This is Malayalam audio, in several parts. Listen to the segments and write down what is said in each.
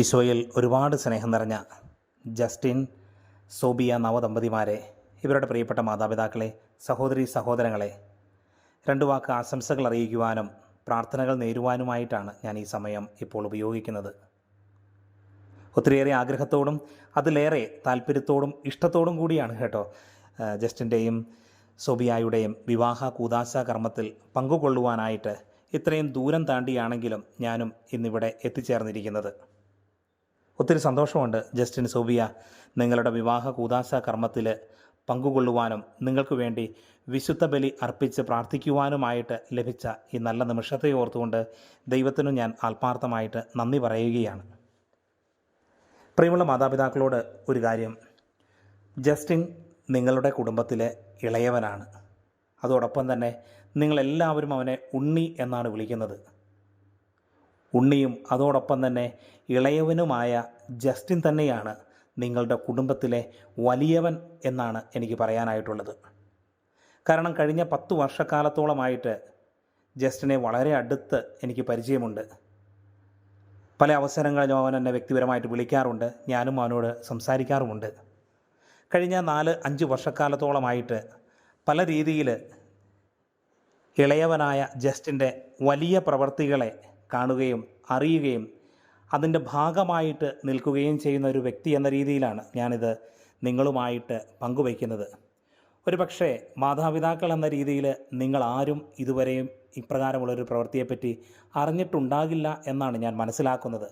ഈശോയിൽ ഒരുപാട് സ്നേഹം നിറഞ്ഞ ജസ്റ്റിൻ സോബിയ നവദമ്പതിമാരെ ഇവരുടെ പ്രിയപ്പെട്ട മാതാപിതാക്കളെ സഹോദരി സഹോദരങ്ങളെ രണ്ട് വാക്ക് ആശംസകൾ അറിയിക്കുവാനും പ്രാർത്ഥനകൾ നേരുവാനുമായിട്ടാണ് ഞാൻ ഈ സമയം ഇപ്പോൾ ഉപയോഗിക്കുന്നത്. ഒത്തിരിയേറെ ആഗ്രഹത്തോടും അതിലേറെ താല്പര്യത്തോടും ഇഷ്ടത്തോടും കൂടിയാണ് കേട്ടോ ജസ്റ്റിന്റെയും സോബിയായുടെയും വിവാഹ കൂതാശ കർമ്മത്തിൽ പങ്കുകൊള്ളുവാനായിട്ട് ഇത്രയും ദൂരം താണ്ടിയാണെങ്കിലും ഞാനും ഇന്നിവിടെ എത്തിച്ചേർന്നിരിക്കുന്നത്. ഒത്തിരി സന്തോഷമുണ്ട് ജസ്റ്റിൻ സോബിയ നിങ്ങളുടെ വിവാഹ കൂതാശ കർമ്മത്തിൽ പങ്കുകൊള്ളുവാനും നിങ്ങൾക്ക് വേണ്ടി വിശുദ്ധ ബലി അർപ്പിച്ച് പ്രാർത്ഥിക്കുവാനുമായിട്ട് ലഭിച്ച ഈ നല്ല നിമിഷത്തെ ഓർത്തുകൊണ്ട് ദൈവത്തിനും ഞാൻ ആത്മാർത്ഥമായിട്ട് നന്ദി പറയുകയാണ്. പ്രിയമുള്ള മാതാപിതാക്കളോട് ഒരു കാര്യം. ജസ്റ്റിൻ നിങ്ങളുടെ കുടുംബത്തിലെ ഇളയവനാണ്. അതോടൊപ്പം തന്നെ നിങ്ങളെല്ലാവരും അവനെ ഉണ്ണി എന്നാണ് വിളിക്കുന്നത്. ഉണ്ണിയും അതോടൊപ്പം തന്നെ ഇളയവനുമായ ജസ്റ്റിൻ തന്നെയാണ് നിങ്ങളുടെ കുടുംബത്തിലെ വലിയവൻ എന്നാണ് എനിക്ക് പറയാനായിട്ടുള്ളത്. കാരണം കഴിഞ്ഞ പത്ത് വർഷക്കാലത്തോളമായിട്ട് ജസ്റ്റിനെ വളരെ അടുത്ത് എനിക്ക് പരിചയമുണ്ട്. പല അവസരങ്ങളിലും അവൻ എന്നെ വ്യക്തിപരമായിട്ട് വിളിക്കാറുണ്ട്. ഞാനും അവനോട് സംസാരിക്കാറുമുണ്ട്. കഴിഞ്ഞ നാല് അഞ്ച് വർഷക്കാലത്തോളമായിട്ട് പല രീതിയിൽ ഇളയവനായ ജസ്റ്റിന്റെ വലിയ പ്രവർത്തികളെ കാണുകയും അറിയുകയും അതിന്റെ ഭാഗമായിട്ട് നിൽക്കുകയും ചെയ്യുന്ന ഒരു വ്യക്തി എന്ന രീതിയിലാണ് ഞാനിത് നിങ്ങളുമായിട്ട് പങ്കുവയ്ക്കുന്നത്. ഒരു പക്ഷേ മാതാപിതാക്കൾ എന്ന രീതിയിൽ നിങ്ങൾ ആരും ഇതുവരെയും ഇപ്രകാരമുള്ളൊരു പ്രവൃത്തിയെപ്പറ്റി അറിഞ്ഞിട്ടുണ്ടാകില്ല എന്നാണ് ഞാൻ മനസ്സിലാക്കുന്നത്.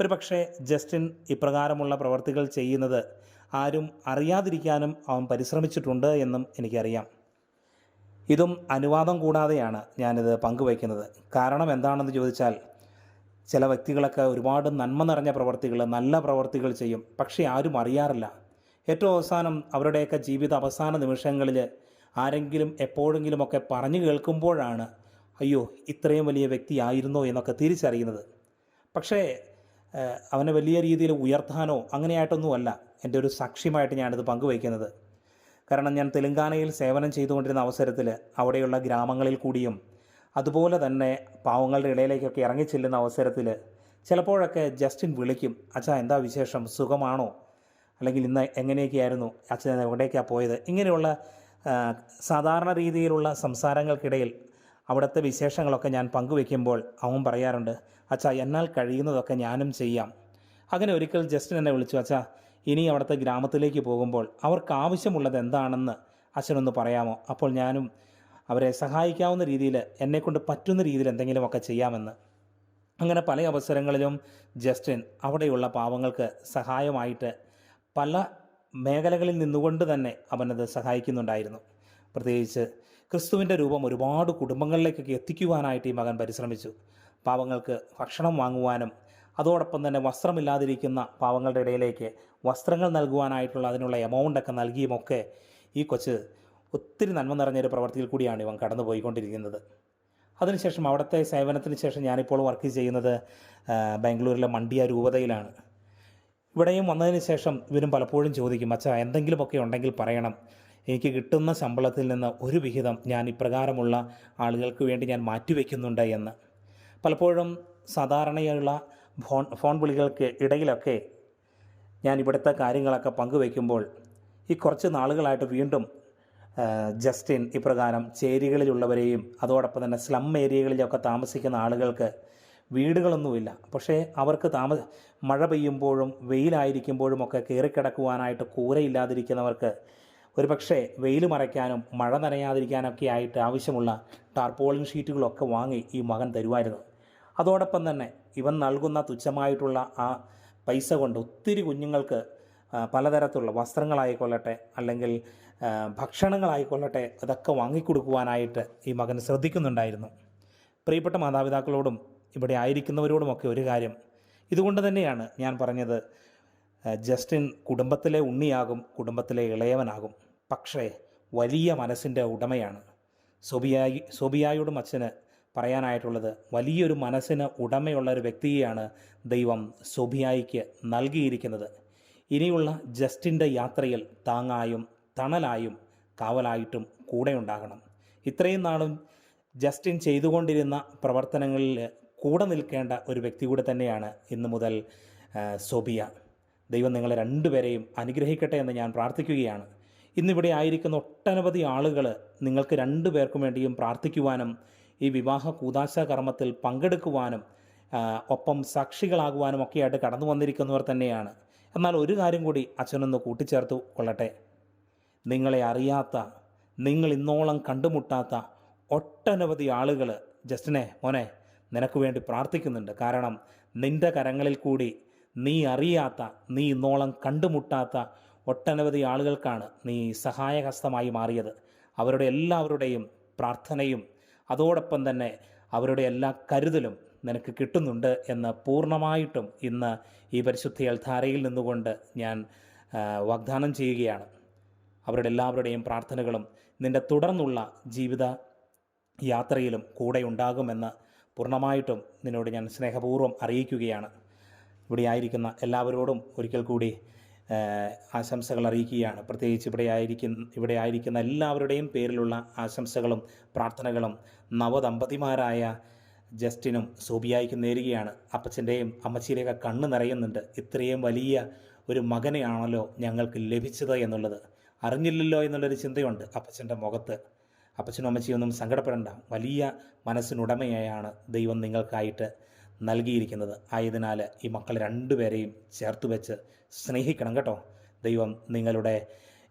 ഒരു പക്ഷേ ജസ്റ്റിൻ ഇപ്രകാരമുള്ള പ്രവർത്തികൾ ചെയ്യുന്നത് ആരും അറിയാതിരിക്കാനും അവൻ പരിശ്രമിച്ചിട്ടുണ്ട് എന്നും എനിക്കറിയാം. ഇതും അനുവാദം കൂടാതെയാണ് ഞാനിത് പങ്കുവയ്ക്കുന്നത്. കാരണം എന്താണെന്ന് ചോദിച്ചാൽ ചില വ്യക്തികളൊക്കെ ഒരുപാട് നന്മ നിറഞ്ഞ പ്രവർത്തികൾ നല്ല പ്രവർത്തികൾ ചെയ്യും. പക്ഷേ ആരും അറിയാറില്ല. ഏറ്റവും അവസാനം അവരുടെയൊക്കെ ജീവിത അവസാന നിമിഷങ്ങളിൽ ആരെങ്കിലും എപ്പോഴെങ്കിലുമൊക്കെ പറഞ്ഞു കേൾക്കുമ്പോഴാണ് അയ്യോ ഇത്രയും വലിയ വ്യക്തിയായിരുന്നോ എന്നൊക്കെ തിരിച്ചറിയുന്നത്. പക്ഷേ അവനെ വലിയ രീതിയിൽ ഉയർത്താനോ അങ്ങനെയായിട്ടൊന്നുമല്ല. എന്റെ ഒരു സാക്ഷ്യമായിട്ട് ഞാനിത് പങ്കുവയ്ക്കുന്നത്. കാരണം ഞാൻ തെലങ്കാനയിൽ സേവനം ചെയ്തുകൊണ്ടിരുന്ന അവസരത്തിൽ അവിടെയുള്ള ഗ്രാമങ്ങളിൽ കൂടിയും അതുപോലെ തന്നെ പാവങ്ങളുടെ ഇടയിലേക്കൊക്കെ ഇറങ്ങിച്ചെല്ലുന്ന അവസരത്തിൽ ചിലപ്പോഴൊക്കെ ജസ്റ്റിൻ വിളിക്കും അച്ഛാ എന്താ വിശേഷം? സുഖമാണോ? അല്ലെങ്കിൽ ഇന്ന് എങ്ങനെയൊക്കെയായിരുന്നു? അച്ഛൻ എവിടേക്കാണ് പോയത്? ഇങ്ങനെയുള്ള സാധാരണ രീതിയിലുള്ള സംസാരങ്ങൾക്കിടയിൽ അവിടുത്തെ വിശേഷങ്ങളൊക്കെ ഞാൻ പങ്കുവെക്കുമ്പോൾ അവൻ പറയാറുണ്ട് അച്ഛാ എന്നാൽ കഴിയുന്നതൊക്കെ ഞാനും ചെയ്യാം. അങ്ങനെ ഒരിക്കൽ ജസ്റ്റിൻ എന്നെ വിളിച്ചു അച്ഛാ ഇനി അവിടുത്തെ ഗ്രാമത്തിലേക്ക് പോകുമ്പോൾ അവർക്ക് ആവശ്യമുള്ളത് എന്താണെന്ന് അച്ഛനൊന്ന് പറയാമോ? അപ്പോൾ ഞാനും അവരെ സഹായിക്കാവുന്ന രീതിയിൽ എന്നെക്കൊണ്ട് പറ്റുന്ന രീതിയിൽ എന്തെങ്കിലുമൊക്കെ ചെയ്യാമെന്ന്. അങ്ങനെ പല അവസരങ്ങളിലും ജസ്റ്റിൻ അവിടെയുള്ള പാവങ്ങൾക്ക് സഹായമായിട്ട് പല മേഖലകളിൽ നിന്നുകൊണ്ട് തന്നെ അവനത് സഹായിക്കുന്നുണ്ടായിരുന്നു. പ്രത്യേകിച്ച് ക്രിസ്തുവിന്റെ രൂപം ഒരുപാട് കുടുംബങ്ങളിലേക്കൊക്കെ എത്തിക്കുവാനായിട്ട് ഈ മകൻ പരിശ്രമിച്ചു. പാവങ്ങൾക്ക് ഭക്ഷണം വാങ്ങുവാനും അതോടൊപ്പം തന്നെ വസ്ത്രമില്ലാതിരിക്കുന്ന പാവങ്ങളുടെ ഇടയിലേക്ക് വസ്ത്രങ്ങൾ നൽകുവാനായിട്ടുള്ള അതിനുള്ള എമൗണ്ടൊക്കെ നൽകിയുമൊക്കെ ഈ കൊച്ച് ഒത്തിരി നന്മ നിറഞ്ഞൊരു പ്രവർത്തിയിൽ കൂടിയാണ് ഇവൻ കടന്നു പോയിക്കൊണ്ടിരിക്കുന്നത് അതിനുശേഷം അവിടുത്തെ സേവനത്തിന് ശേഷം ഞാനിപ്പോൾ വർക്ക് ചെയ്യുന്നത് ബാംഗ്ലൂരിലെ മണ്ടിയ രൂപതയിലാണ്. ഇവിടെയും വന്നതിന് ശേഷം ഇവരും പലപ്പോഴും ചോദിക്കും അച്ഛാ എന്തെങ്കിലുമൊക്കെ ഉണ്ടെങ്കിൽ പറയണം. എനിക്ക് കിട്ടുന്ന ശമ്പളത്തിൽ നിന്ന് ഒരു വിഹിതം ഞാൻ ഇപ്രകാരമുള്ള ആളുകൾക്ക് വേണ്ടി ഞാൻ മാറ്റിവെക്കുന്നുണ്ട് എന്ന്. പലപ്പോഴും സാധാരണയുള്ള ഫോൺ ഫോൺ വിളികൾക്ക് ഇടയിലൊക്കെ ഞാൻ ഇവിടുത്തെ കാര്യങ്ങളൊക്കെ പങ്കുവയ്ക്കുമ്പോൾ ഈ കുറച്ച് നാളുകളായിട്ട് വീണ്ടും ജസ്റ്റിൻ ഇപ്രകാരം ചേരികളിലുള്ളവരെയും അതോടൊപ്പം തന്നെ സ്ലം ഏരിയകളിലൊക്കെ താമസിക്കുന്ന ആളുകൾക്ക് വീടുകളൊന്നുമില്ല. പക്ഷേ അവർക്ക് താമ മഴ പെയ്യുമ്പോഴും വെയിലായിരിക്കുമ്പോഴും ഒക്കെ കയറിക്കിടക്കുവാനായിട്ട് കൂരയില്ലാതിരിക്കുന്നവർക്ക് ഒരു പക്ഷേ വെയിൽ മറയ്ക്കാനും മഴ നനയാതിരിക്കാനൊക്കെ ആയിട്ട് ആവശ്യമുള്ള ടാർപോളിൻ ഷീറ്റുകളൊക്കെ വാങ്ങി ഈ മകൻ തരുമായിരുന്നു. അതോടൊപ്പം തന്നെ ഇവൻ നൽകുന്ന തുച്ഛമായിട്ടുള്ള ആ പൈസ കൊണ്ട് ഒത്തിരി കുഞ്ഞുങ്ങൾക്ക് പലതരത്തിലുള്ള വസ്ത്രങ്ങളായിക്കൊള്ളട്ടെ അല്ലെങ്കിൽ ഭക്ഷണങ്ങളായിക്കൊള്ളട്ടെ അതൊക്കെ വാങ്ങിക്കൊടുക്കുവാനായിട്ട് ഈ മകൻ ശ്രദ്ധിക്കുന്നുണ്ടായിരുന്നു. പ്രിയപ്പെട്ട മാതാപിതാക്കളോടും ഇവിടെ ആയിരിക്കുന്നവരോടുമൊക്കെ ഒരു കാര്യം. ഇതുകൊണ്ട് തന്നെയാണ് ഞാൻ പറഞ്ഞത് ജസ്റ്റിൻ കുടുംബത്തിലെ ഉണ്ണിയാകും കുടുംബത്തിലെ ഇളയവനാകും. പക്ഷേ വലിയ മനസ്സിന്റെ ഉടമയാണ്. സോബിയായി സോബിയായോടും അച്ഛന് പറയാനായിട്ടുള്ളത്. വലിയൊരു മനസ്സിന് ഉടമയുള്ള ഒരു വ്യക്തിയെയാണ് ദൈവം സോബിയായിക്ക് നൽകിയിരിക്കുന്നത്. ഇനിയുള്ള ജസ്റ്റിന്റെ യാത്രയിൽ താങ്ങായും തണലായും കാവലായിട്ടും കൂടെ ഉണ്ടാകണം ഇത്രയും നാളും ജസ്റ്റിൻ ചെയ്തുകൊണ്ടിരുന്ന പ്രവർത്തനങ്ങളിൽ കൂടെ നിൽക്കേണ്ട ഒരു വ്യക്തി കൂടെ തന്നെയാണ് ഇന്നു മുതൽ സോബിയ. ദൈവം നിങ്ങളെ രണ്ടുപേരെയും അനുഗ്രഹിക്കട്ടെ എന്ന് ഞാൻ പ്രാർത്ഥിക്കുകയാണ്. ഇന്നിവിടെ ആയിരിക്കുന്ന ഒട്ടനവധി ആളുകൾ നിങ്ങൾക്ക് രണ്ടു പേർക്കും വേണ്ടിയും പ്രാർത്ഥിക്കുവാനും ഈ വിവാഹ കൂതാശ കർമ്മത്തിൽ പങ്കെടുക്കുവാനും ഒപ്പം സാക്ഷികളാകുവാനും ഒക്കെയായിട്ട് കടന്നു വന്നിരിക്കുന്നവർ തന്നെയാണ്. എന്നാൽ ഒരു കാര്യം കൂടി അച്ഛനൊന്ന് കൂട്ടിച്ചേർത്തു കൊള്ളട്ടെ. നിങ്ങളെ അറിയാത്ത നിങ്ങൾ ഇന്നോളം കണ്ടുമുട്ടാത്ത ഒട്ടനവധി ആളുകൾ ജസ്റ്റിനെ മോനെ നിനക്ക് വേണ്ടി പ്രാർത്ഥിക്കുന്നുണ്ട്. കാരണം നിന്റെ കരങ്ങളിൽ കൂടി നീ അറിയാത്ത നീ ഇന്നോളം കണ്ടുമുട്ടാത്ത ഒട്ടനവധി ആളുകൾക്കാണ് നീ സഹായഹസ്തമായി മാറിയത്. അവരുടെ എല്ലാവരുടെയും പ്രാർത്ഥനയും അതോടൊപ്പം തന്നെ അവരുടെ എല്ലാ കരുതലും നിനക്ക് കിട്ടുന്നുണ്ട് എന്ന് പൂർണമായിട്ടും ഇന്ന് ഈ പരിശുദ്ധ അൽധാരയിൽ നിന്നുകൊണ്ട് ഞാൻ വാഗ്ദാനം ചെയ്യുകയാണ്. അവരുടെ എല്ലാവരുടെയും പ്രാർത്ഥനകളും നിന്റെ തുടർന്നുള്ള ജീവിത യാത്രയിലും കൂടെ ഉണ്ടാകുമെന്ന് പൂർണമായിട്ടും നിന്നോട് ഞാൻ സ്നേഹപൂർവം അറിയിക്കുകയാണ്. ഇവിടെ ആയിരിക്കുന്ന എല്ലാവരോടും ഒരിക്കൽ കൂടി ആശംസകൾ അറിയിക്കുകയാണ്. പ്രത്യേകിച്ച് ഇവിടെ ആയിരിക്കുന്ന ഇവിടെ ആയിരിക്കുന്ന എല്ലാവരുടെയും പേരിലുള്ള ആശംസകളും പ്രാർത്ഥനകളും നവദമ്പതിമാരായ ജസ്റ്റിനും സോബിയായിക്കും നേരുകയാണ്. അപ്പച്ചന്റെയും അമ്മച്ചിയുടെയൊക്കെ കണ്ണ് നിറയുന്നുണ്ട്. ഇത്രയും വലിയ ഒരു മകനെയാണല്ലോ ഞങ്ങൾക്ക് ലഭിച്ചത് എന്നുള്ളത്. അറിഞ്ഞില്ലല്ലോ എന്നുള്ളൊരു ചിന്തയുണ്ട് അപ്പച്ചന്റെ മുഖത്ത്. അപ്പച്ചനും അമ്മച്ചിയൊന്നും സങ്കടപ്പെടേണ്ട. വലിയ മനസ്സിനുടമയായാണ് ദൈവം നിങ്ങൾക്കായിട്ട് നൽകിയിരിക്കുന്നത്. ആയതിനാൽ ഈ മക്കൾ രണ്ടുപേരെയും ചേർത്ത് വെച്ച് സ്നേഹിക്കണം കേട്ടോ. ദൈവം നിങ്ങളുടെ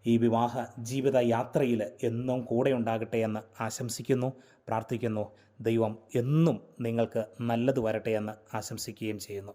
ഈ വിവാഹ ജീവിത യാത്രയിൽ എന്നും കൂടെ ഉണ്ടാകട്ടെ എന്ന് ആശംസിക്കുന്നു പ്രാർത്ഥിക്കുന്നു. ദൈവം എന്നും നിങ്ങൾക്ക് നല്ലത് വരട്ടെ എന്ന് ആശംസിക്കുകയും ചെയ്യുന്നു.